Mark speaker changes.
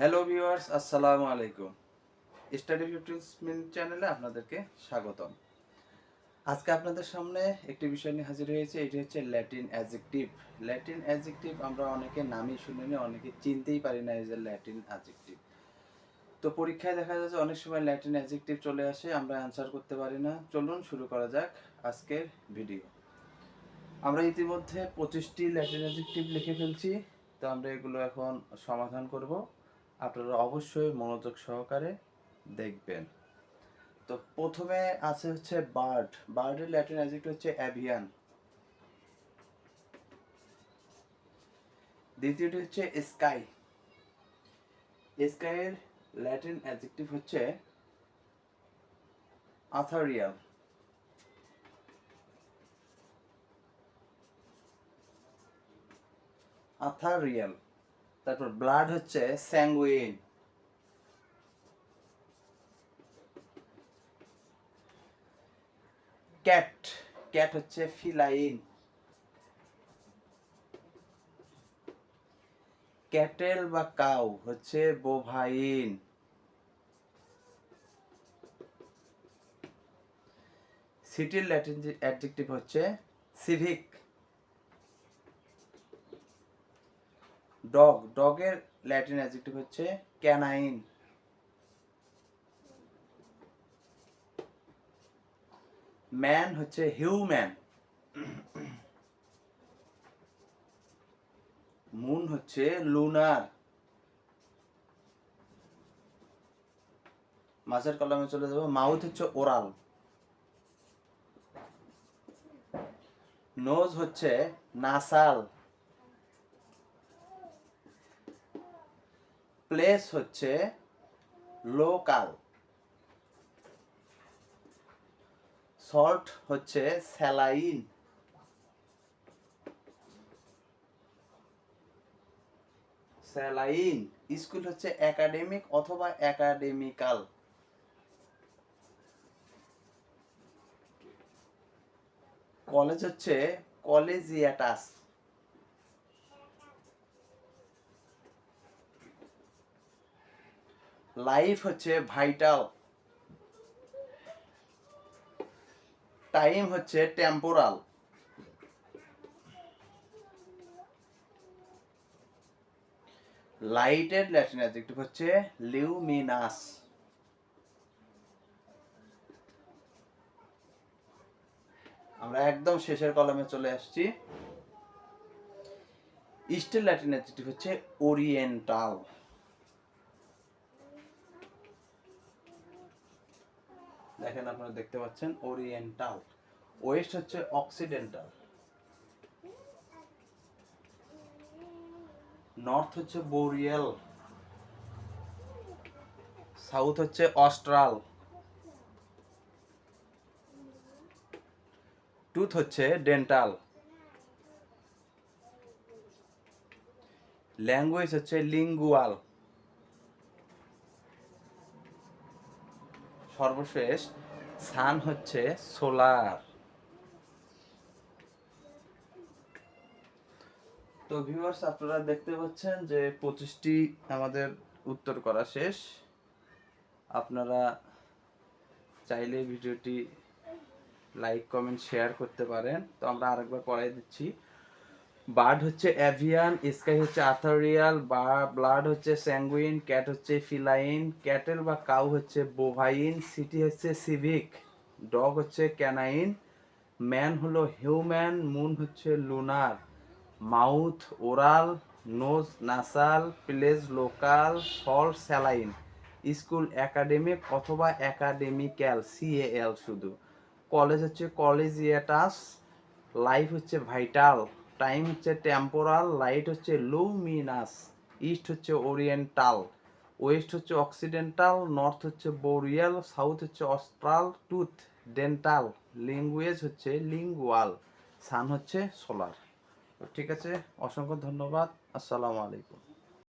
Speaker 1: Hello viewers আসসালামু আলাইকুম study fifteen চ্যানেলে আপনাদেরকে স্বাগতম। আজকে আপনাদের সামনে একটি বিষয় নিয়ে হাজির হয়েছে, এটি হচ্ছে ল্যাটিন অ্যাজেক্টিভ ল্যাটিন অ্যাজেক্টিভ আমরা অনেকে নামই শুনিনি অনেকে চিনতেই পারি না এই যে ল্যাটিন অ্যাজেক্টিভ তো পরীক্ষায় দেখা যাচ্ছে অনেক সময় ল্যাটিন অ্যাজেক্টিভ চলে আসে, আমরা অ্যান্সার করতে পারি না। চলুন শুরু করা যাক আজকের ভিডিও আমরা ইতিমধ্যে পঁচিশটি ল্যাটিন অ্যাজেক্টিভ লিখে ফেলছি, তো আমরা এগুলো এখন সমাধান করব। আপনারা অবশ্যই মনোযোগ সহকারে দেখবেন। তো প্রথমে আছে হচ্ছে বার্ড। বার্ডের ল্যাটিন অ্যাডজেক্টিভ হচ্ছে অ্যাভিয়ান। দ্বিতীয়টি হচ্ছে স্কাই। স্কাইয়ের ল্যাটিন অ্যাডজেক্টিভ হচ্ছে আথারিয়াল আথারিয়াল তারপর ব্লাড হচ্ছে স্যাঙ্গুইন ক্যাট ক্যাট হচ্ছে ফিলাইন ক্যাটেল বা কাউ হচ্ছে বোভাইন সিটির ল্যাটিন অ্যাডজেক্টিভ হচ্ছে সিভিক ডগ, ডগের ল্যাটিন অ্যাডজেক্টিভ হচ্ছে ক্যানাইন। ম্যান হচ্ছে হিউম্যান। মুন হচ্ছে লুনার। মাছের কলমে চলে যাব। মাউথ হচ্ছে ওরাল। নোজ হচ্ছে নাসাল। প্লেস হচ্ছে লোকাল সল্ট হচ্ছে স্যালাইন স্যালাইন স্কুল হচ্ছে একাডেমিক অথবা একাডেমিক্যাল কলেজ হচ্ছে কলেজিয়াটাস লাইফ হচ্ছে ভাইটাল টাইম হচ্ছে টেম্পোরাল লাইটের ল্যাটিন অ্যাডজেক্টিভ হচ্ছে লিউমিনাস আমরা একদম শেষের কলমে চলে আসছি। ইস্টের ল্যাটিন অ্যাডজেক্টিভ হচ্ছে ওরিয়েন্টাল দেখেন আপনারা দেখতে পাচ্ছেন ওরিয়েন্টাল ওয়েস্ট হচ্ছে অক্সিডেন্টাল নর্থ হচ্ছে বোরিয়াল সাউথ হচ্ছে অস্ট্রাল টুথ হচ্ছে ডেন্টাল ল্যাঙ্গুয়েজ হচ্ছে লিঙ্গুয়াল সর্বশেষ সান হচ্ছে সোলার। তো ভিউয়ার্স আপনারা দেখতে পাচ্ছেন যে পঁচিশটি আমাদের উত্তর করা শেষ। আপনারা চাইলে ভিডিওটি লাইক কমেন্ট শেয়ার করতে পারেন। তো আমরা আরেকবার পড়াই দিচ্ছি। বার্ড হচ্ছে অ্যাভিয়ান, স্কাই হচ্ছে আথারিয়াল, বা ব্লাড হচ্ছে স্যাঙ্গুইন, ক্যাট হচ্ছে ফিলাইন, ক্যাটেল বা কাউ হচ্ছে বোভাইন, সিটি হচ্ছে সিভিক, ডগ হচ্ছে ক্যানাইন, ম্যান হলো হিউম্যান, মুন হচ্ছে lunar, mouth oral, nose nasal place local salt saline, school academic অথবা একাডেমিক্যাল, সিএএল শুধু, কলেজ হচ্ছে কলেজিয়াটাস, লাইফ হচ্ছে ভাইটাল। টাইম হচ্ছে টেম্পোরাল লাইট হচ্ছে লুমিনাস ইস্ট হচ্ছে ওরিয়েন্টাল ওয়েস্ট হচ্ছে অক্সিডেন্টাল নর্থ হচ্ছে বোরিয়াল সাউথ হচ্ছে অস্ট্রাল টুথ ডেন্টাল ল্যাঙ্গুয়েজ হচ্ছে লিঙ্গুয়াল সান হচ্ছে সোলার ঠিক আছে? অসংখ্য ধন্যবাদ। আসসালামু আলাইকুম।